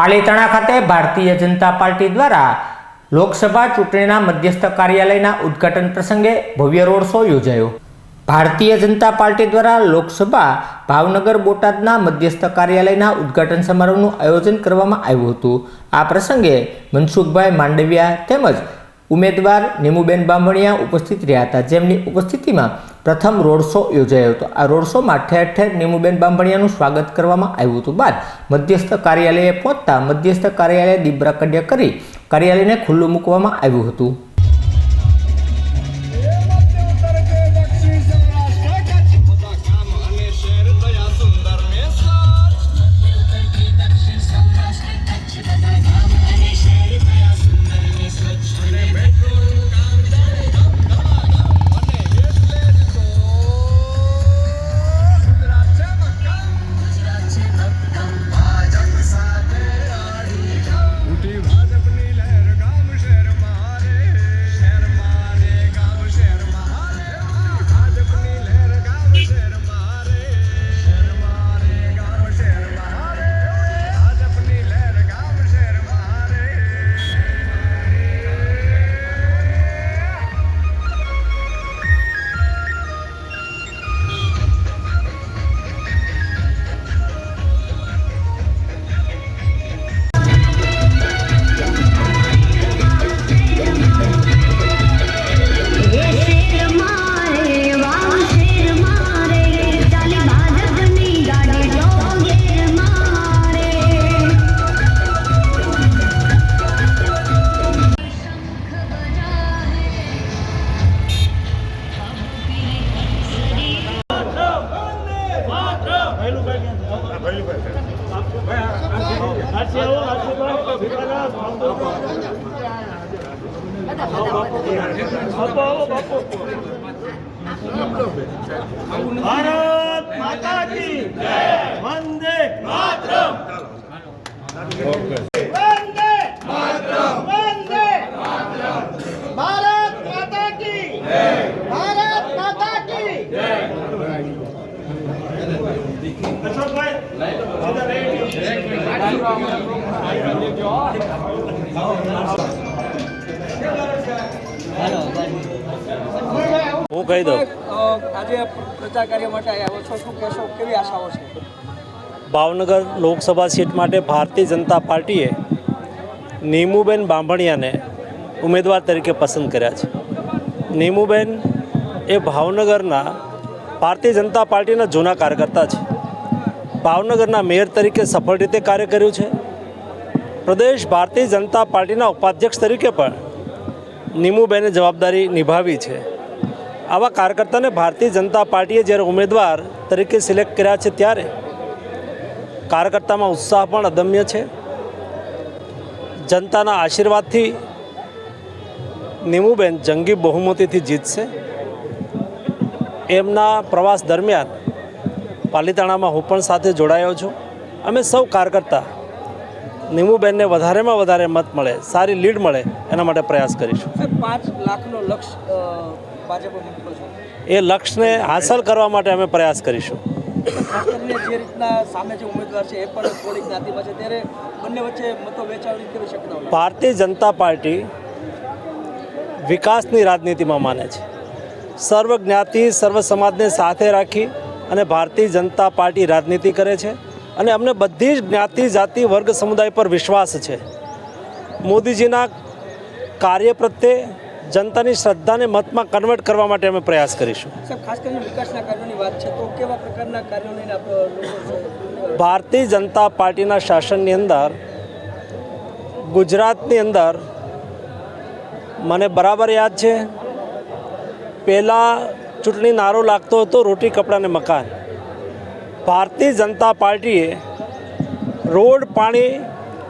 પાલીતાણા ખાતે ભારતીય જનતા પાર્ટી દ્વારા લોકસભા ચૂંટણીના મધ્યસ્થ કાર્યાલયના ઉદ્ઘાટન પ્રસંગે ભવ્ય રોડ શો યોજાયો. ભારતીય જનતા પાર્ટી દ્વારા લોકસભા ભાવનગર બોટાદના મધ્યસ્થ કાર્યાલયના ઉદ્ઘાટન સમારોહનું આયોજન કરવામાં આવ્યું હતું. આ પ્રસંગે મનસુખભાઈ માંડવિયા તેમજ ઉમેદવાર નીમુબેન બામણિયા ઉપસ્થિત રહ્યા હતા. જેમની ઉપસ્થિતિમાં પ્રથમ રોડ શો યોજાયો હતો. આ રોડ શોમાં ઠેર ઠેર નીમુબેન બાંભણિયાનું સ્વાગત કરવામાં આવ્યું હતું. બાદ મધ્યસ્થ કાર્યાલયે પહોંચતા મધ્યસ્થ કાર્યાલય દીબરા કડ્યા કરી કાર્યાલયને ખુલ્લું મૂકવામાં આવ્યું હતું. ભારત માતા કી વંદે માતરમ વંદે માતરમ વંદે ભારત માતા કી ભારત માતા કી અશોકભાઈ હું કહી દઉં. આજે પ્રચાર કાર્ય માટે આવ્યા છો. શું કહેશો? કેવી આશાઓ છે? ભાવનગર લોકસભા સીટ માટે ભારતીય જનતા પાર્ટીએ નીમુબેન બાંભણિયાને ઉમેદવાર તરીકે પસંદ કર્યા છે. નીમુબેન એ ભાવનગરના ભારતીય જનતા પાર્ટીના જૂના કાર્યકર્તા છે. ભાવનગરના મેયર તરીકે સફળ રીતે કાર્ય કર્યું છે. પ્રદેશ ભારતીય જનતા પાર્ટીના ઉપાધ્યક્ષ તરીકે પણ નીમુબેને જવાબદારી નિભાવી છે. આવા કાર્યકર્તાને ભારતીય જનતા પાર્ટીએ જ્યારે ઉમેદવાર તરીકે સિલેક્ટ કર્યા છે ત્યારે કાર્યકર્તામાં ઉત્સાહ પણ અદમ્ય છે. જનતાના આશીર્વાદથી નીમુબેન જંગી બહુમતીથી જીતશે. એમના પ્રવાસ દરમિયાન પાલીતાણામાં હું પણ સાથે જોડાયો છું. અમે સૌ કાર્યકર્તા નિમુબેનને વધારેમાં વધારે મત મળે સારી લીડ મળે એના માટે પ્રયાસ કરીશું. પાંચ લાખનો લક્ષ્ય એ લક્ષ્યને હાંસલ કરવા માટે અમે પ્રયાસ કરીશું. જે રીતના સામે જે ઉમેદવાર છે એ પણ થોડી જ્ઞાતિમાં છે ત્યારે બંને વચ્ચે મતો વેચાવની કેવી શક્યતાઓ ભારતીય જનતા પાર્ટી વિકાસની રાજનીતિમાં માને છે. સર્વ જ્ઞાતિ સર્વ સમાજને સાથે રાખી અને ભારતીય જનતા પાર્ટી રાજનીતિ કરે છે અને અમને બધી જ જ્ઞાતિ જાતિ વર્ગ સમુદાય પર વિશ્વાસ છે. મોદીજીના કાર્ય પ્રત્યે જનતાની શ્રદ્ધાને મતમાં કન્વર્ટ કરવા માટે અમે પ્રયાસ કરીશું. ભારતીય જનતા પાર્ટીના શાસનની અંદર ગુજરાતની અંદર મને બરાબર યાદ છે પહેલાં ચૂંટણી નારો લાગતો હતો, રોટી કપડાં મકાન. ભારતીય જનતા પાર્ટીએ રોડ, પાણી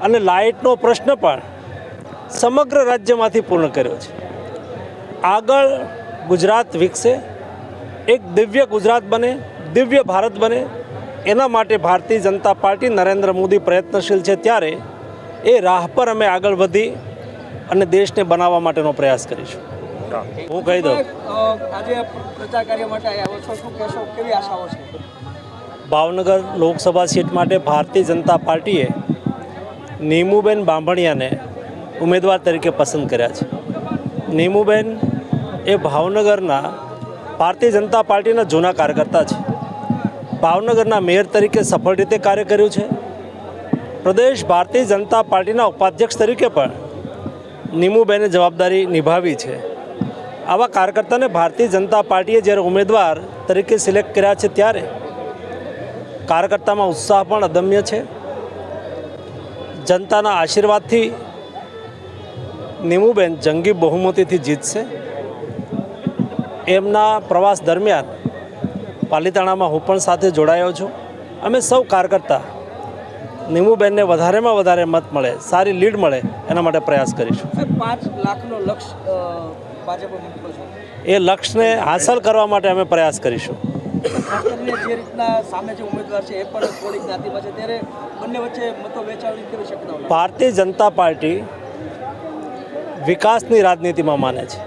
અને લાઇટનો પ્રશ્ન પણ સમગ્ર રાજ્યમાંથી પૂર્ણ કર્યો છે. આગળ ગુજરાત વિકસે, એક દિવ્ય ગુજરાત બને, દિવ્ય ભારત બને, એના માટે ભારતીય જનતા પાર્ટી નરેન્દ્ર મોદી પ્રયત્નશીલ છે ત્યારે એ રાહ પર અમે આગળ વધી અને દેશને બનાવવા માટેનો પ્રયાસ કરીશું. હું. કહી દઉં. આજે પ્રચાર કાર્ય માટે આવ્યા છો શું કહેશો કેવી આશાઓ છે? ભાવનગર લોકસભા સીટ માટે ભારતીય જનતા પાર્ટીએ નીમુબેન બાંભણિયાને ઉમેદવાર તરીકે પસંદ કર્યા છે. નીમુબેન એ ભાવનગરના ભારતીય જનતા પાર્ટીના જૂના કાર્યકર્તા છે. ભાવનગરના મેયર તરીકે સફળ રીતે કાર્ય કર્યું છે. પ્રદેશ ભારતીય જનતા પાર્ટીના ઉપાધ્યક્ષ તરીકે પણ નીમુબેને જવાબદારી નિભાવી છે. આવા કાર્યકર્તાને ભારતીય જનતા પાર્ટીએ જ્યારે ઉમેદવાર તરીકે સિલેક્ટ કર્યા છે ત્યારે કાર્યકર્તામાં ઉત્સાહ પણ અદમ્ય છે. જનતાના આશીર્વાદથી નીમુબેન જંગી બહુમતીથી જીતશે. એમના પ્રવાસ દરમિયાન પાલીતાણામાં હું પણ સાથે જોડાયો છું. અમે સૌ કાર્યકર્તા નીમુબેનને વધારેમાં વધારે મત મળે, સારી લીડ મળે એના માટે પ્રયાસ કરીશું. પાંચ લાખનો લક્ષ્ય એ લક્ષ્યને હાંસલ કરવા માટે અમે પ્રયાસ કરીશું. જે રીતના સામે જે ઉમેદવાર છે એ પણ થોડી જ્ઞાતિમાં છે. ત્યારે બંને વચ્ચે મતો વેચાવણી કેવી શક્યતાઓ ભારતીય જનતા પાર્ટી વિકાસની રાજનીતિમાં માને છે.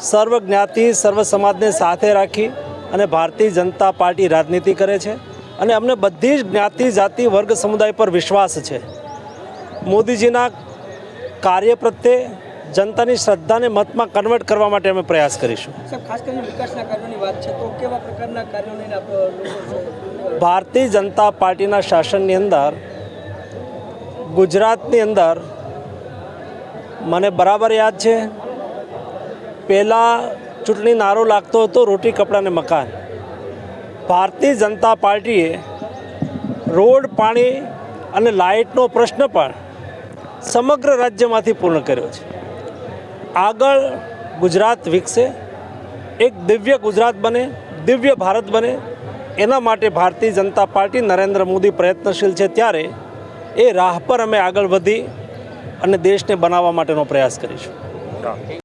સર્વ જ્ઞાતિ સર્વ સમાજને સાથે રાખી અને ભારતીય જનતા પાર્ટી રાજનીતિ કરે છે. અને અમને બધી જ જ્ઞાતિ જાતિ વર્ગ સમુદાય પર વિશ્વાસ છે. મોદીજીના કાર્ય પ્રત્યે જનતાની શ્રદ્ધાને મતમાં કન્વર્ટ કરવા માટે અમે પ્રયાસ કરીશું. ભારતીય જનતા પાર્ટીના શાસનની અંદર ગુજરાતની અંદર મને બરાબર યાદ છે પહેલાં ચૂંટણી નારો લાગતો હતો રોટી કપડાં ને મકાન. ભારતીય જનતા પાર્ટીએ રોડ પાણી અને લાઇટનો પ્રશ્ન પણ સમગ્ર રાજ્યમાંથી પૂર્ણ કર્યો છે. આગળ ગુજરાત વિકસે, એક દિવ્ય ગુજરાત બને, દિવ્ય ભારત બને, એના માટે ભારતીય જનતા પાર્ટી નરેન્દ્ર મોદી પ્રયત્નશીલ છે ત્યારે એ રાહ પર અમે આગળ વધી અને દેશને બનાવવા માટેનો પ્રયાસ કરીશું.